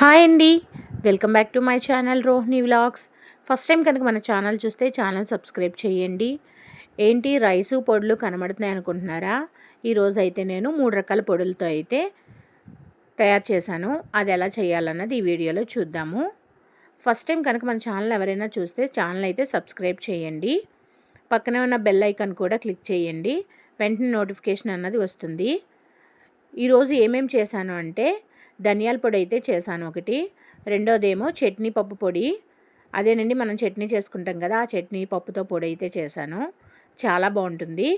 Hi అండి. Welcome back to my channel Rohini vlogs. First time కనుక మన channel చూస్తే ఛానల్ సబ్స్క్రైబ్ చేయండి. ఏంటి రైసు పొడులు కనబడుతున్నాయి అనుకుంటున్నారా? ఈరోజు అయితే నేను మూడు రకాల పొడులతో అయితే తయారు చేశాను. అది ఎలా చేయాలన్నది ఈ వీడియోలో చూద్దాము. ఫస్ట్ టైం కనుక మన ఛానల్ ఎవరైనా చూస్తే ఛానల్ అయితే సబ్స్క్రైబ్ చేయండి. పక్కనే ఉన్న బెల్ ఐకాన్ కూడా క్లిక్ చేయండి. వెంటనే నోటిఫికేషన్ అన్నది వస్తుంది. ఈరోజు ఏమేమి చేశాను అంటే ధనియాల పొడి అయితే చేశాను ఒకటి. రెండోదేమో చట్నీ పప్పు పొడి. అదేనండి మనం చట్నీ చేసుకుంటాం కదా ఆ చట్నీ పప్పుతో పొడి అయితే చేశాను. చాలా బాగుంటుంది.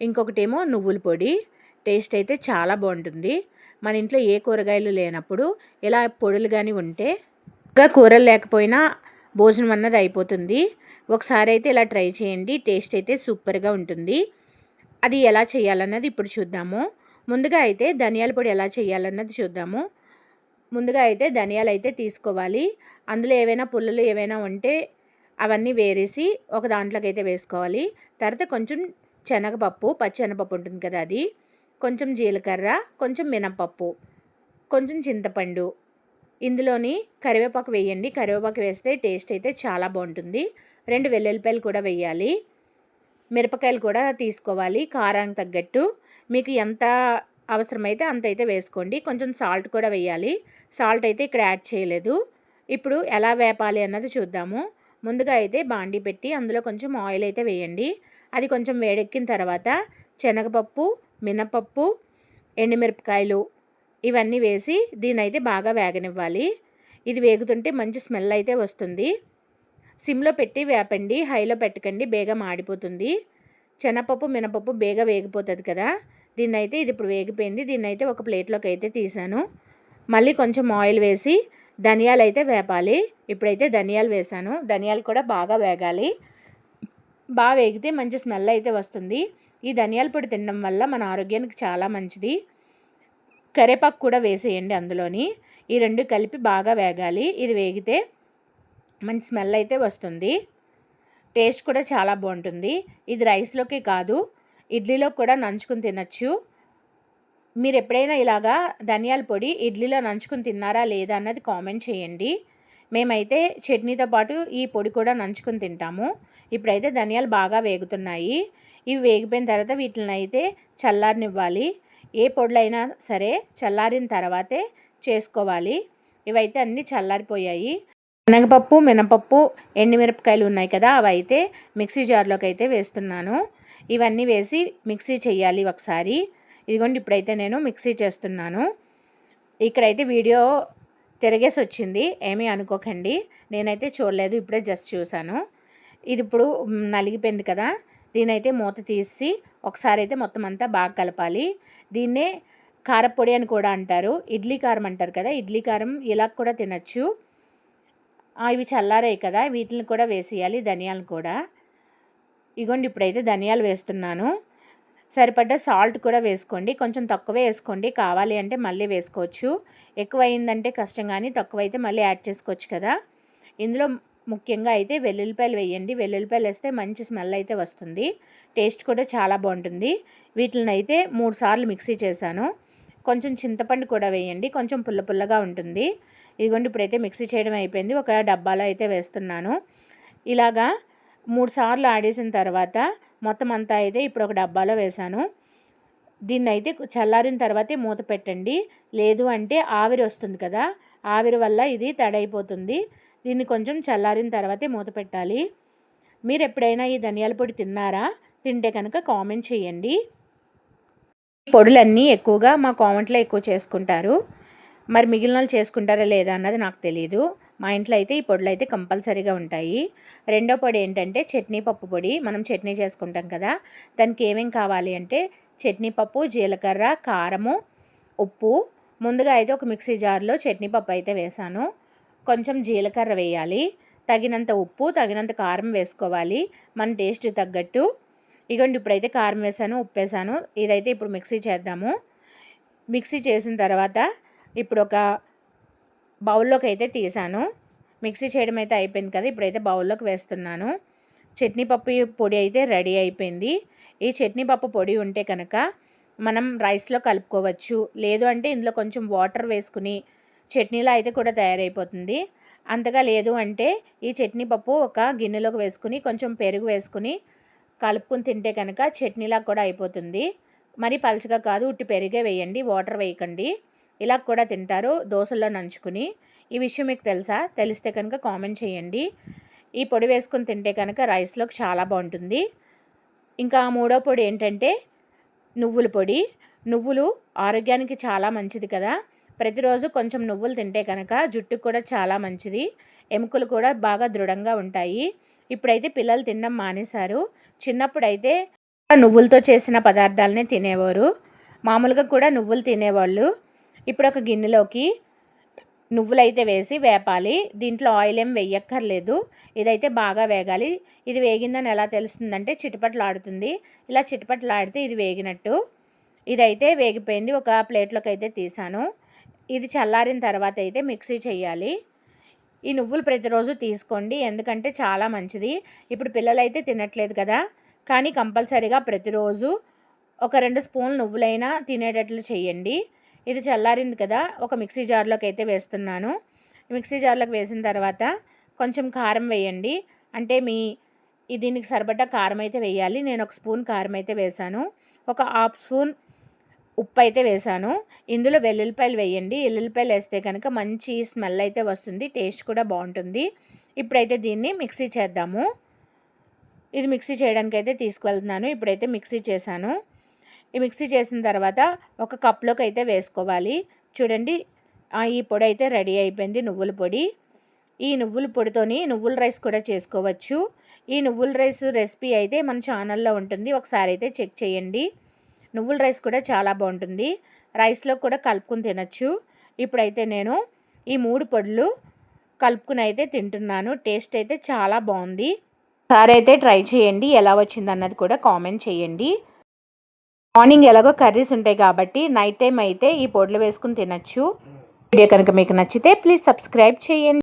ఇంకొకటేమో నువ్వుల పొడి. టేస్ట్ అయితే చాలా బాగుంటుంది. మన ఇంట్లో ఏ కూరగాయలు లేనప్పుడు ఇలా పొడులు కానీ ఉంటే ఇంకా కూరలు లేకపోయినా భోజనం అన్నది అయిపోతుంది. ఒకసారి అయితే ఇలా ట్రై చేయండి. టేస్ట్ అయితే సూపర్గా ఉంటుంది. అది ఎలా చేయాలన్నది ఇప్పుడు చూద్దాము. ముందుగా అయితే ధనియాల పొడి ఎలా చేయాలన్నది చూద్దాము. ముందుగా అయితే ధనియాలు అయితే తీసుకోవాలి. అందులో ఏవైనా పుల్లలు ఏవైనా ఉంటే అవన్నీ వేరేసి ఒక దాంట్లోకి అయితే వేసుకోవాలి. తర్వాత కొంచెం శనగపప్పు పచ్చెనపప్పు ఉంటుంది కదా అది. కొంచెం జీలకర్ర కొంచెం మినపప్పు కొంచెం చింతపండు. ఇందులోని కరివేపాకు వేయండి. కరివేపాకు వేస్తే టేస్ట్ అయితే చాలా బాగుంటుంది. రెండు వెల్లుల్లిపాయలు కూడా వేయాలి. మిరపకాయలు కూడా తీసుకోవాలి కారానికి తగ్గట్టు. మీకు ఎంత అవసరమైతే అంత అయితే వేసుకోండి. కొంచెం సాల్ట్ కూడా వేయాలి. సాల్ట్ అయితే ఇక్కడ యాడ్ చేయలేదు. ఇప్పుడు ఎలా వేపాలి అన్నది చూద్దాము. ముందుగా అయితే బాండి పెట్టి అందులో కొంచెం ఆయిల్ అయితే వేయండి. అది కొంచెం వేడెక్కిన తర్వాత శనగపప్పు మినపప్పు ఎండుమిరపకాయలు ఇవన్నీ వేసి దీని అయితే బాగా వేగనివ్వాలి. ఇది వేగుతుంటే మంచి స్మెల్ అయితే వస్తుంది. సిమ్లో పెట్టి వేపండి హైలో పెట్టకండి బేగం మాడిపోతుంది శనగపప్పు మినపప్పు బేగ వేగిపోతుంది కదా. దీన్ని అయితే ఇది ఇప్పుడు వేగిపోయింది. దీన్ని అయితే ఒక ప్లేట్లోకి అయితే తీసాను. మళ్ళీ కొంచెం ఆయిల్ వేసి ధనియాలు అయితే వేపాలి. ఇప్పుడైతే ధనియాలు వేసాను. ధనియాలు కూడా బాగా వేగాలి. బాగా వేగితే మంచి స్మెల్ అయితే వస్తుంది. ఈ ధనియాల పొడి తినడం వల్ల మన ఆరోగ్యానికి చాలా మంచిది. కరేపాకు కూడా వేసేయండి అందులోని. ఈ రెండు కలిపి బాగా వేగాలి. ఇది వేగితే మంచి స్మెల్ అయితే వస్తుంది. టేస్ట్ కూడా చాలా బాగుంటుంది. ఇది రైస్లోకి కాదు ఇడ్లీలో కూడా నంచుకుని తినచ్చు. మీరు ఎప్పుడైనా ఇలాగా ధనియాల పొడి ఇడ్లీలో నంచుకుని తిన్నారా లేదా అన్నది కామెంట్ చేయండి. మేమైతే చట్నీతో పాటు ఈ పొడి కూడా నంచుకుని తింటాము. ఇప్పుడైతే ధనియాలు బాగా వేగుతున్నాయి. ఇవి వేగిపోయిన తర్వాత వీటిని అయితే చల్లారనివ్వాలి. ఏ పొడులైనా సరే చల్లారిన తర్వాతే చేసుకోవాలి. ఇవైతే అన్నీ చల్లారిపోయాయి. శనగపప్పు మినపప్పు ఎండుమిరపకాయలు ఉన్నాయి కదా అవి అయితే మిక్సీ జార్లోకి అయితే వేస్తున్నాను. ఇవన్నీ వేసి మిక్సీ చేయాలి ఒకసారి. ఇదిగోండి ఇప్పుడైతే నేను మిక్సీ చేస్తున్నాను. ఇక్కడైతే వీడియో తిరగేసి వచ్చింది ఏమీ అనుకోకండి. నేనైతే చూడలేదు ఇప్పుడే జస్ట్ చూశాను. ఇది ఇప్పుడు నలిగిపోయింది కదా దీనైతే మూత తీసి ఒకసారి అయితే మొత్తం అంతా బాగా కలపాలి. దీన్నే కారపొడి అని కూడా అంటారు ఇడ్లీ కారం అంటారు కదా ఇడ్లీ కారం ఇలా కూడా తినచ్చు. ఇవి చల్లారాయి కదా వీటిని కూడా వేసేయాలి ధనియాలను కూడా. ఇగోండి ఇప్పుడైతే ధనియాలు వేస్తున్నాను. సరిపడ్డ సాల్ట్ కూడా వేసుకోండి కొంచెం తక్కువే వేసుకోండి. కావాలి అంటే మళ్ళీ వేసుకోవచ్చు. ఎక్కువ అయిందంటే కష్టం కానీ తక్కువ అయితే మళ్ళీ యాడ్ చేసుకోవచ్చు కదా. ఇందులో ముఖ్యంగా అయితే వెల్లుల్లిపాయలు వేయండి. వెల్లుల్లిపాయలు వేస్తే మంచి స్మెల్ అయితే వస్తుంది. టేస్ట్ కూడా చాలా బాగుంటుంది. వీటిని అయితే మూడు సార్లు మిక్సీ చేశాను. కొంచెం చింతపండు కూడా వేయండి. కొంచెం పుల్ల పుల్లగా ఉంటుంది. ఇదిగోండి ఇప్పుడైతే మిక్సీ చేయడం అయిపోయింది. ఒక డబ్బాలో అయితే వేస్తున్నాను. ఇలాగా మూడు సార్లు ఆడేసిన తర్వాత మొత్తం అంతా అయితే ఇప్పుడు ఒక డబ్బాలో వేశాను. దీన్ని అయితే చల్లారిన తర్వాతే మూత పెట్టండి. లేదు అంటే ఆవిరి వస్తుంది కదా ఆవిరి వల్ల ఇది తడైపోతుంది. దీన్ని కొంచెం చల్లారిన తర్వాతే మూత పెట్టాలి. మీరు ఎప్పుడైనా ఈ ధనియాల పొడి తిన్నారా? తింటే కనుక కామెంట్ చేయండి. పొడులన్నీ ఎక్కువగా మా కామెంట్లో ఎక్కువ చేసుకుంటారు. మరి మిగిలిన వాళ్ళు చేసుకుంటారా లేదా అన్నది నాకు తెలియదు మా ఇంట్లో అయితే ఈ పొడులు అయితే కంపల్సరీగా ఉంటాయి. రెండో పొడి ఏంటంటే చట్నీ పప్పు పొడి. మనం చట్నీ చేసుకుంటాం కదా. దానికి ఏమేం కావాలి అంటే చట్నీ పప్పు జీలకర్ర కారము ఉప్పు. ముందుగా అయితే ఒక మిక్సీ జార్లో చట్నీ పప్పు అయితే వేసాను. కొంచెం జీలకర్ర వేయాలి. తగినంత ఉప్పు తగినంత కారం వేసుకోవాలి. మన టేస్ట్ తగ్గట్టు. ఇగోండి ఇప్పుడైతే కారం వేసాను ఉప్పు వేసాను. ఇదైతే ఇప్పుడు మిక్సీ చేద్దాము. మిక్సీ చేసిన తర్వాత ఇప్పుడు ఒక బౌల్లోకి అయితే తీసాను. మిక్సీ చేయడం అయితే అయిపోయింది కదా ఇప్పుడైతే బౌల్లోకి వేస్తున్నాను. చట్నీ పప్పు పొడి అయితే రెడీ అయిపోయింది. ఈ చట్నీ పప్పు పొడి ఉంటే కనుక మనం రైస్లో కలుపుకోవచ్చు. లేదు అంటే ఇందులో కొంచెం వాటర్ వేసుకుని చట్నీలా అయితే కూడా తయారైపోతుంది. అంతగా లేదు అంటే ఈ చట్నీ పప్పు ఒక గిన్నెలోకి వేసుకుని కొంచెం పెరుగు వేసుకుని కలుపుకుని తింటే కనుక చట్నీలా కూడా అయిపోతుంది. మరి పలచగా కాదు ఉట్టి పెరిగే వేయండి వాటర్ వేయకండి. ఇలా కూడా తింటారు దోశల్లో నంచుకుని. ఈ విషయం మీకు తెలుసా? తెలిస్తే కనుక కామెంట్ చేయండి. ఈ పొడి వేసుకొని తింటే కనుక రైస్లోకి చాలా బాగుంటుంది. ఇంకా మూడో పొడి ఏంటంటే నువ్వుల పొడి. నువ్వులు ఆరోగ్యానికి చాలా మంచిది కదా. ప్రతిరోజు కొంచెం నువ్వులు తింటే కనుక జుట్టుకు కూడా చాలా మంచిది. ఎముకలు కూడా బాగా దృఢంగా ఉంటాయి. ఇప్పుడైతే పిల్లలు తినడం మానేశారు. చిన్నప్పుడైతే నువ్వులతో చేసిన పదార్థాలనే తినేవారు. మామూలుగా కూడా నువ్వులు తినేవాళ్ళు. ఇప్పుడు ఒక గిన్నెలోకి నువ్వులైతే వేసి వేపాలి. దీంట్లో ఆయిల్ ఏం వేయక్కర్లేదు. ఇదైతే బాగా వేగాలి. ఇది వేగిందని ఎలా తెలుస్తుందంటే చిటపట్లాడుతుంది. ఇలా చిటపట్లాడితే ఇది వేగినట్టు. ఇదైతే వేగిపోయింది. ఒక ప్లేట్లోకి అయితే తీసాను. ఇది చల్లారిన తర్వాత అయితే మిక్సీ చేయాలి. ఈ నువ్వులు ప్రతిరోజు తీసుకోండి. ఎందుకంటే చాలా మంచిది. ఇప్పుడు పిల్లలు అయితే తినట్లేదు కదా. కానీ కంపల్సరీగా ప్రతిరోజు ఒక రెండు స్పూన్లు నువ్వులైనా తినేటట్లు చేయండి. ఇది చల్లారింది కదా ఒక మిక్సీ జార్లోకి అయితే వేస్తున్నాను. మిక్సీ జార్లోకి వేసిన తర్వాత కొంచెం కారం వేయండి. అంటే మీ దీనికి సరిపడ్డ కారం అయితే వేయాలి. నేను ఒక స్పూన్ కారం అయితే వేసాను ఒక హాఫ్ స్పూన్ ఉప్పు అయితే వేసాను ఇందులో వెల్లుల్లిపాయలు వేయండి. వెల్లుల్లిపాయలు వేస్తే కనుక మంచి స్మెల్ అయితే వస్తుంది. టేస్ట్ కూడా బాగుంటుంది. ఇప్పుడైతే దీన్ని మిక్సీ చేద్దాము. ఇది మిక్సీ చేయడానికి అయితే తీసుకువెళ్తున్నాను. ఇప్పుడైతే మిక్సీ చేశాను. ఈ మిక్సీ చేసిన తర్వాత ఒక కప్లోకి అయితే వేసుకోవాలి. చూడండి ఈ పొడి అయితే రెడీ అయిపోయింది నువ్వుల పొడి. ఈ నువ్వుల పొడితోని నువ్వుల రైస్ కూడా చేసుకోవచ్చు. ఈ నువ్వుల రైస్ రెసిపీ అయితే మన ఛానల్లో ఉంటుంది ఒకసారి అయితే చెక్ చేయండి. నువ్వుల రైస్ కూడా చాలా బాగుంటుంది రైస్లో కూడా కలుపుకుని తినచ్చు. ఇప్పుడైతే నేను ఈ మూడు పొడులు కలుపుకుని అయితే తింటున్నాను టేస్ట్ అయితే చాలా బాగుంది. సార్ అయితే ట్రై చేయండి ఎలా వచ్చింది అన్నది కూడా కామెంట్ చేయండి. మార్నింగ్ ఎలాగో కర్రీస్ ఉంటాయి కాబట్టి నైట్ టైం అయితే ఈ పొడులు వేసుకుని తినచ్చు. వీడియో కనుక మీకు నచ్చితే ప్లీజ్ సబ్స్క్రైబ్ చేయండి.